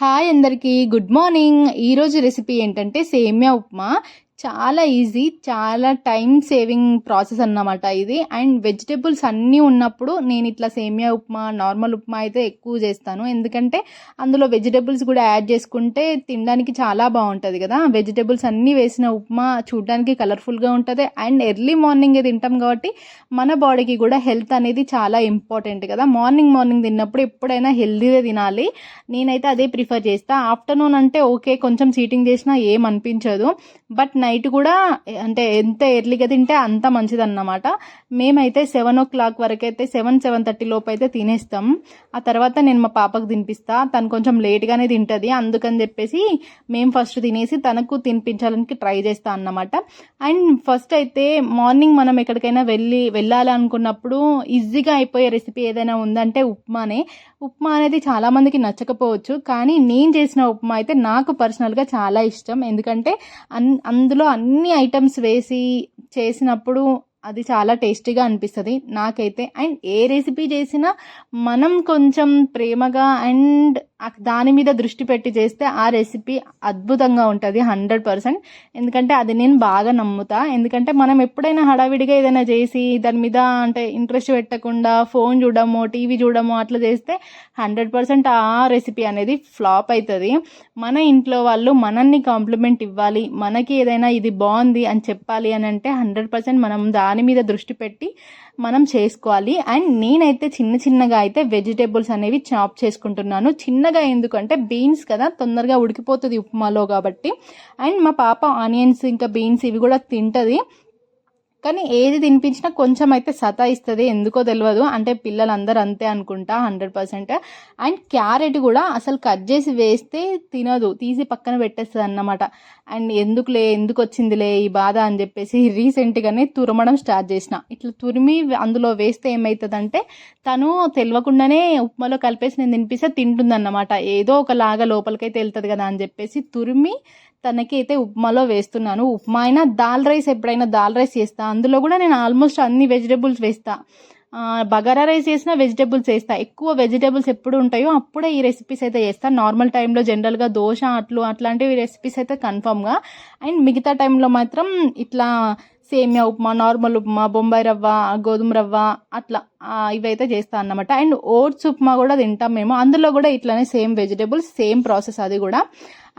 Hi అందరికీ good morning. ఈరోజు recipe ఏంటంటే సేమియా ఉప్మా. చాలా ఈజీ చాలా టైం సేవింగ్ ప్రాసెస్ అన్నమాట ఇది. అండ్ వెజిటేబుల్స్ అన్నీ ఉన్నప్పుడు నేను ఇట్లా సేమియా ఉప్మా నార్మల్ ఉప్మా అయితే ఎక్కువ చేస్తాను. ఎందుకంటే అందులో వెజిటేబుల్స్ కూడా యాడ్ చేసుకుంటే తినడానికి చాలా బాగుంటుంది కదా. వెజిటేబుల్స్ అన్నీ వేసిన ఉప్మా చూడడానికి కలర్ఫుల్గా ఉంటుంది. అండ్ ఎర్లీ మార్నింగ్ తింటాం కాబట్టి మన బాడీకి కూడా హెల్త్ అనేది చాలా ఇంపార్టెంట్ కదా. మార్నింగ్ మార్నింగ్ తిన్నప్పుడు ఎప్పుడైనా హెల్తీగా తినాలి. నేనైతే అదే ప్రిఫర్ చేస్తా. ఆఫ్టర్నూన్ అంటే ఓకే కొంచెం సీటింగ్ చేసినా ఏం అనిపించదు. బట్ నైట్ కూడా అంటే ఎంత ఎర్లీగా తింటే అంత మంచిదన్నమాట. మేమైతే సెవెన్ ఓ క్లాక్ వరకు అయితే సెవెన్ సెవెన్ థర్టీ లోపు అయితే తినేస్తాం. ఆ తర్వాత నేను మా పాపకు తినిపిస్తా. తను కొంచెం లేట్గానే తింటుంది. అందుకని చెప్పేసి మేము ఫస్ట్ తినేసి తనకు తినిపించాలని ట్రై చేస్తా అన్నమాట. అండ్ ఫస్ట్ అయితే మార్నింగ్ మనం ఎక్కడికైనా వెళ్ళి వెళ్ళాలి అనుకున్నప్పుడు ఈజీగా అయిపోయే రెసిపీ ఏదైనా ఉందంటే ఉప్మానే. ఉప్మా అనేది చాలామందికి నచ్చకపోవచ్చు కానీ నేను చేసిన ఉప్మా అయితే నాకు పర్సనల్గా చాలా ఇష్టం. ఎందుకంటే అన్ అందులో అన్ని ఐటమ్స్ వేసి చేసినప్పుడు అది చాలా టేస్టీగా అనిపిస్తుంది. నాకైతే అండ్ ఏ రెసిపీ చేసినా మనం కొంచెం ప్రేమగా అండ్ దాని మీద దృష్టి పెట్టి చేస్తే ఆ రెసిపీ అద్భుతంగా ఉంటుంది హండ్రెడ్ పర్సెంట్. ఎందుకంటే అది నేను బాగా నమ్ముతా. ఎందుకంటే మనం ఎప్పుడైనా హడావిడిగా ఏదైనా చేసి దాని మీద అంటే ఇంట్రెస్ట్ పెట్టకుండా ఫోన్ చూడడము టీవీ చూడడము అట్లా చేస్తే హండ్రెడ్ పర్సెంట్ ఆ రెసిపీ అనేది ఫ్లాప్ అవుతుంది మన ఇంట్లో వాళ్ళు మనల్ని కాంప్లిమెంట్ ఇవ్వాలి. మనకి ఏదైనా ఇది బాగుంది అని చెప్పాలి అని అంటే హండ్రెడ్ పర్సెంట్ మనం దాని దాని మీద దృష్టి పెట్టి మనం చేసుకోవాలి. అండ్ నేనైతే చిన్న చిన్నగా అయితే వెజిటేబుల్స్ అనేవి చాప్ చేసుకుంటున్నాను. చిన్నగా ఎందుకంటే బీన్స్ కదా తొందరగా ఉడికిపోతుంది ఉప్మాలో కాబట్టి. అండ్ మా పాప ఆనియన్స్ ఇంకా బీన్స్ ఇవి కూడా తింటుంది. కానీ ఏది తినిపించినా కొంచెం అయితే సతాయిస్తుంది. ఎందుకో తెలియదు అంటే పిల్లలందరూ అంతే అనుకుంటా హండ్రెడ్ పర్సెంట్. అండ్ క్యారెట్ కూడా అసలు కట్ చేసి వేస్తే తినదు. తీసి పక్కన పెట్టేస్తుంది అన్నమాట. అండ్ ఎందుకులే ఎందుకు వచ్చిందిలే ఈ బాధ అని చెప్పేసి రీసెంట్గానే తురమడం స్టార్ట్ చేసిన. ఇట్లా తురిమి అందులో వేస్తే ఏమవుతుందంటే తను తెలియకుండానే ఉప్మాలో కలిపేసి నేను తినిపిస్తే తింటుందన్నమాట. ఏదో ఒకలాగా లోపలికైతే వెళ్తుంది కదా అని చెప్పేసి తురిమి తనకి అయితే ఉప్మాలో వేస్తున్నాను. ఉప్మా అయినా దాల్ రైస్ ఎప్పుడైనా దాల్ రైస్ చేస్తా అందులో కూడా నేను ఆల్మోస్ట్ అన్ని వెజిటేబుల్స్ వేస్తా. బగారా రైస్ వేసిన వెజిటేబుల్స్ వేస్తా. ఎక్కువ వెజిటేబుల్స్ ఎప్పుడు ఉంటాయో అప్పుడే ఈ రెసిపీస్ అయితే చేస్తాను నార్మల్ టైంలో జనరల్గా దోశ అట్లు అట్లాంటివి రెసిపీస్ అయితే కన్ఫామ్గా అండ్ మిగతా టైంలో మాత్రం ఇట్లా సేమియా ఉప్మా నార్మల్ ఉప్మా బొంబాయి రవ్వ గోధుమ రవ్వ అట్లా ఇవైతే చేస్తాను అన్నమాట. అండ్ ఓట్స్ ఉప్మా కూడా తింటాం మేము. అందులో కూడా ఇట్లానే సేమ్ వెజిటేబుల్స్ సేమ్ ప్రాసెస్ అది కూడా.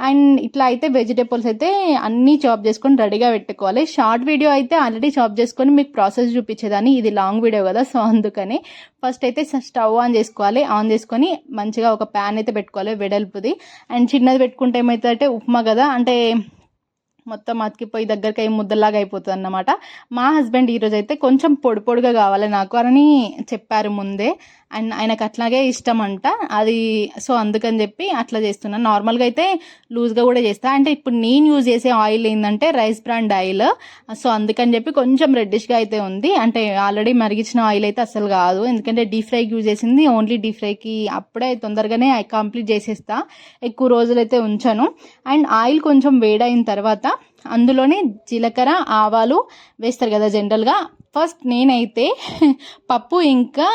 అండ్ ఇట్లా అయితే వెజిటేబుల్స్ అయితే అన్నీ చాప్ చేసుకొని రెడీగా పెట్టుకోవాలి. షార్ట్ వీడియో అయితే ఆల్రెడీ చాప్ చేసుకొని మీకు ప్రాసెస్ చూపించేదాన్ని. ఇది లాంగ్ వీడియో కదా సో అందుకని ఫస్ట్ అయితే స్టవ్ ఆన్ చేసుకోవాలి. ఆన్ చేసుకొని మంచిగా ఒక ప్యాన్ అయితే పెట్టుకోవాలి వెడల్పుది. అండ్ చిన్నది పెట్టుకుంటే ఏమవుతుందంటే ఉప్మా కదా అంటే మొత్తం అతికిపోయి దగ్గరికి అయ్యి ముద్దలాగా అయిపోతుంది అన్నమాట మా హస్బెండ్ ఈరోజు అయితే కొంచెం పొడి పొడిగా కావాలి నాకు అని చెప్పారు ముందే. అండ్ ఆయనకు అట్లాగే ఇష్టం అంట అది సో అందుకని చెప్పి అట్లా చేస్తున్నాను నార్మల్గా అయితే లూజ్గా కూడా చేస్తా. అంటే ఇప్పుడు నేను యూజ్ చేసే ఆయిల్ ఏంటంటే రైస్ బ్రాండ్ ఆయిల్ సో అందుకని చెప్పి కొంచెం రెడ్డిష్గా అయితే ఉంది. అంటే ఆల్రెడీ మరిగించిన ఆయిల్ అయితే అసలు కాదు. ఎందుకంటే డీప్ ఫ్రైకి యూజ్ చేసింది. ఓన్లీ డీప్ ఫ్రైకి అప్పుడే తొందరగానే కంప్లీట్ చేసేస్తా. ఎక్కువ రోజులైతే ఉంచాను. అండ్ ఆయిల్ కొంచెం వేడైన తర్వాత అందులోనే జీలకర్ర ఆవాలు వేస్తారు కదా జనరల్గా ఫస్ట్ నేనైతే పప్పు ఇంకా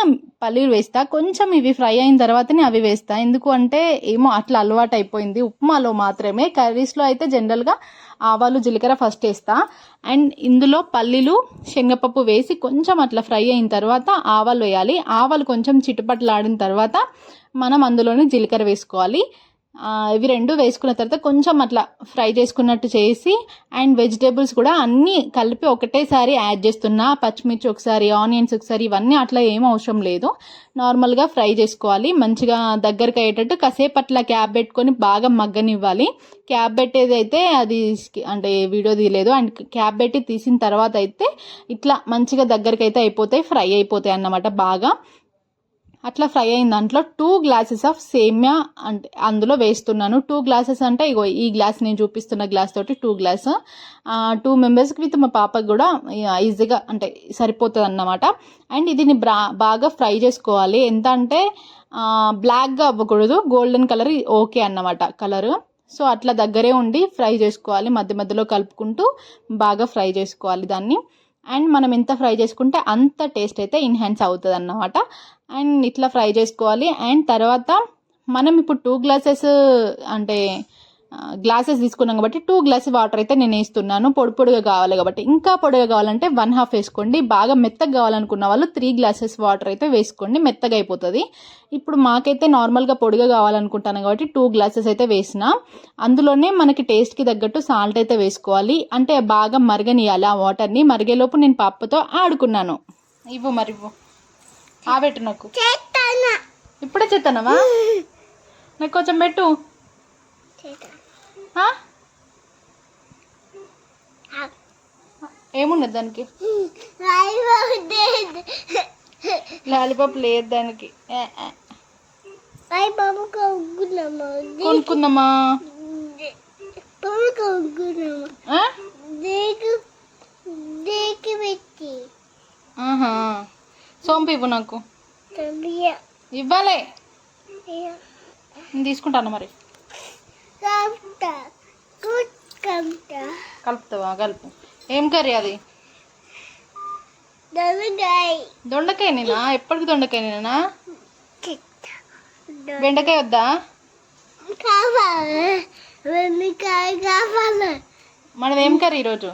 పల్లీలు వేస్తా. కొంచెం ఇవి ఫ్రై అయిన తర్వాతనే అవి వేస్తా. ఎందుకు అంటే ఏమో అట్లా అలవాటు అయిపోయింది ఉప్మాలో మాత్రమే. కర్రీస్లో అయితే జనరల్గా ఆవాలు జీలకర్ర ఫస్ట్ వేస్తా. అండ్ ఇందులో పల్లీలు శనగపప్పు వేసి కొంచెం అట్లా ఫ్రై అయిన తర్వాత ఆవాలు వేయాలి. ఆవాలు కొంచెం చిటుపట్లాడిన తర్వాత మనం అందులోనే జీలకర్ర వేసుకోవాలి. ఇవి రెండు వేసుకున్న తర్వాత కొంచెం అట్లా ఫ్రై చేసుకున్నట్టు చేసి అండ్ వెజిటేబుల్స్ కూడా అన్నీ కలిపి ఒకటేసారి యాడ్ చేస్తున్నా. పచ్చిమిర్చి ఒకసారి ఆనియన్స్ ఒకసారి ఇవన్నీ అట్లా ఏం అవసరం లేదు. నార్మల్గా ఫ్రై చేసుకోవాలి. మంచిగా దగ్గరకు అయ్యేటట్టు కాసేపు అట్లా క్యాబ్ పెట్టుకొని బాగా మగ్గనివ్వాలి. క్యాబ్ పెట్టేది అయితే అది అంటే వీడియో తీయలేదు. అండ్ క్యాబ్ పెట్టి తీసిన తర్వాత అయితే ఇట్లా మంచిగా దగ్గరికి అయితే అయిపోతాయి ఫ్రై అయిపోతాయి అన్నమాట బాగా. అట్లా ఫ్రై అయిన దాంట్లో టూ గ్లాసెస్ ఆఫ్ సేమ్యా అంటే అందులో వేస్తున్నాను. టూ గ్లాసెస్ అంటే ఇగో ఈ గ్లాస్ నేను చూపిస్తున్న గ్లాస్ తోటి టూ గ్లాస్. టూ మెంబర్స్కి విత్ మా పాపకి కూడా ఈజీగా అంటే సరిపోతుంది అన్నమాట అండ్ ఇది బాగా ఫ్రై చేసుకోవాలి. ఎంత అంటే బ్లాక్గా అవ్వకూడదు. గోల్డెన్ కలర్ ఓకే అన్నమాట కలరు. సో అట్లా దగ్గరే ఉండి ఫ్రై చేసుకోవాలి. మధ్య మధ్యలో కలుపుకుంటూ బాగా ఫ్రై చేసుకోవాలి దాన్ని. అండ్ మనం ఎంత ఫ్రై చేసుకుంటే అంత టేస్ట్ అయితే ఇన్హాన్స్ అవుతుంది అన్నమాట అండ్ ఇట్లా ఫ్రై చేసుకోవాలి. అండ్ తర్వాత మనం ఇప్పుడు టూ గ్లాసెస్ అంటే గ్లాసెస్ తీసుకున్నాం కాబట్టి టూ గ్లాస్ వాటర్ అయితే నేను వేస్తున్నాను. పొడి పొడిగా కావాలి కాబట్టి. ఇంకా పొడిగా కావాలంటే వన్ హాఫ్ వేసుకోండి. బాగా మెత్తగా కావాలనుకున్న వాళ్ళు త్రీ గ్లాసెస్ వాటర్ అయితే వేసుకోండి. మెత్తగా అయిపోతుంది. ఇప్పుడు మాకైతే నార్మల్గా పొడిగా కావాలనుకుంటాను కాబట్టి టూ గ్లాసెస్ అయితే వేసిన. అందులోనే మనకి టేస్ట్కి తగ్గట్టు సాల్ట్ అయితే వేసుకోవాలి. అంటే బాగా మరగనియాలి ఆ వాటర్ని మరిగేలోపు నేను పాపతో ఆడుకున్నాను. ఇవ్వు మరి ఇవ్వు. ఆబెట్టు నాకు ఇప్పుడే చెత్తనవా నాకు కొంచెం పెట్టు. ఆ? ఏమున్నది దానికి? లాలీపాప్ లేదు దానికి. కొనుక్కుందామా సోంపు ఇవ్వు నాకు. ఇవ్వాలి. తీసుకుంటాను మరి. కలుపుతావా? కలుపు. ఏం కర్రీ అది? దొండకాయ. నేనా? ఎప్పటికి దొండకాయ నేనా? బెండకాయ వద్దా? మనం ఏం కర్రీ ఈరోజు?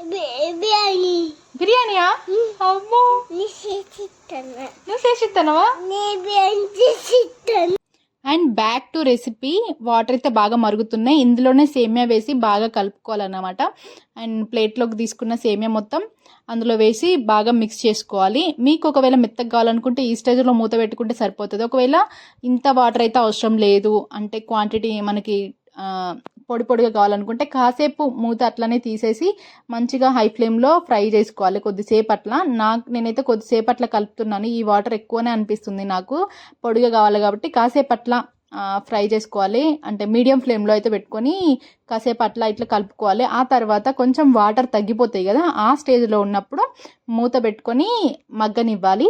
బిర్యానీ. బిర్యానీయా? అమ్మో! నువ్వు చేసిస్తానవా నీ biryani చేసిస్తాను and back to recipe water అయితే బాగా మరుగుతున్నాయి. ఇందులోనే సేమియా వేసి బాగా కలుపుకోవాలన్నమాట. అండ్ ప్లేట్లోకి తీసుకున్న సేమియా మొత్తం అందులో వేసి బాగా మిక్స్ చేసుకోవాలి. మీకు ఒకవేళ మెత్తగా కావాలనుకుంటే ఈ స్టేజ్లో మూత పెట్టుకుంటే సరిపోతుంది. ఒకవేళ ఇంత వాటర్ అయితే అవసరం లేదు. అంటే క్వాంటిటీ మనకి పొడి పొడిగా కావాలనుకుంటే కాసేపు మూత అట్లనే తీసేసి మంచిగా హై ఫ్లేమ్లో ఫ్రై చేసుకోవాలి. కొద్దిసేపు అట్లా. నాకు నేనైతే కొద్దిసేపు అట్లా కలుపుతున్నాను. ఈ వాటర్ ఎక్కువనే అనిపిస్తుంది నాకు. పొడిగా కావాలి కాబట్టి కాసేపు అట్లా ఫ్రై చేసుకోవాలి. అంటే మీడియం ఫ్లేమ్లో అయితే పెట్టుకొని కాసేపు అట్లా ఇట్లా కలుపుకోవాలి. ఆ తర్వాత కొంచెం వాటర్ తగ్గిపోతాయి కదా ఆ స్టేజ్లో ఉన్నప్పుడు మూత పెట్టుకొని మగ్గనివ్వాలి.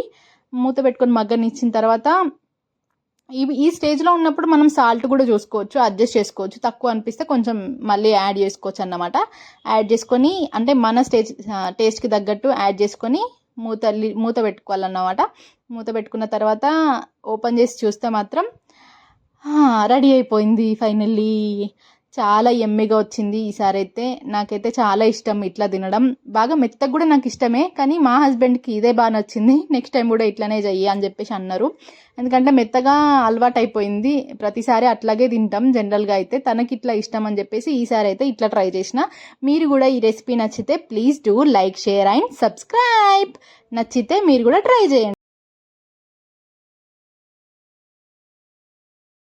మూత పెట్టుకొని మగ్గనిచ్చిన తర్వాత ఈ ఈ స్టేజ్లో ఉన్నప్పుడు మనం సాల్ట్ కూడా చూసుకోవచ్చు అడ్జస్ట్ చేసుకోవచ్చు. తక్కువ అనిపిస్తే కొంచెం మళ్ళీ యాడ్ చేసుకోవచ్చు అన్నమాట. యాడ్ చేసుకొని అంటే మన స్టేజ్ టేస్ట్కి తగ్గట్టు యాడ్ చేసుకొని మూత మూత పెట్టుకోవాలన్నమాట. మూత పెట్టుకున్న తర్వాత ఓపెన్ చేసి చూస్తే మాత్రం రెడీ అయిపోయింది ఫైనల్లీ చాలా ఎమ్మిగా వచ్చింది ఈసారి అయితే నాకైతే చాలా ఇష్టం ఇట్లా తినడం. బాగా మెత్తగా కూడా నాకు ఇష్టమే కానీ మా హస్బెండ్కి ఇదే బాగా నచ్చింది. నెక్స్ట్ టైం కూడా ఇట్లానే చెయ్యి అని చెప్పేసి అన్నారు. ఎందుకంటే మెత్తగా అలవాటు అయిపోయింది ప్రతిసారి అట్లాగే తింటాం జనరల్గా అయితే. తనకి ఇట్లా ఇష్టం అని చెప్పేసి ఈసారి అయితే ఇట్లా ట్రై చేసిన. మీరు కూడా ఈ రెసిపీ నచ్చితే please do like share and subscribe. నచ్చితే మీరు కూడా ట్రై చేయండి.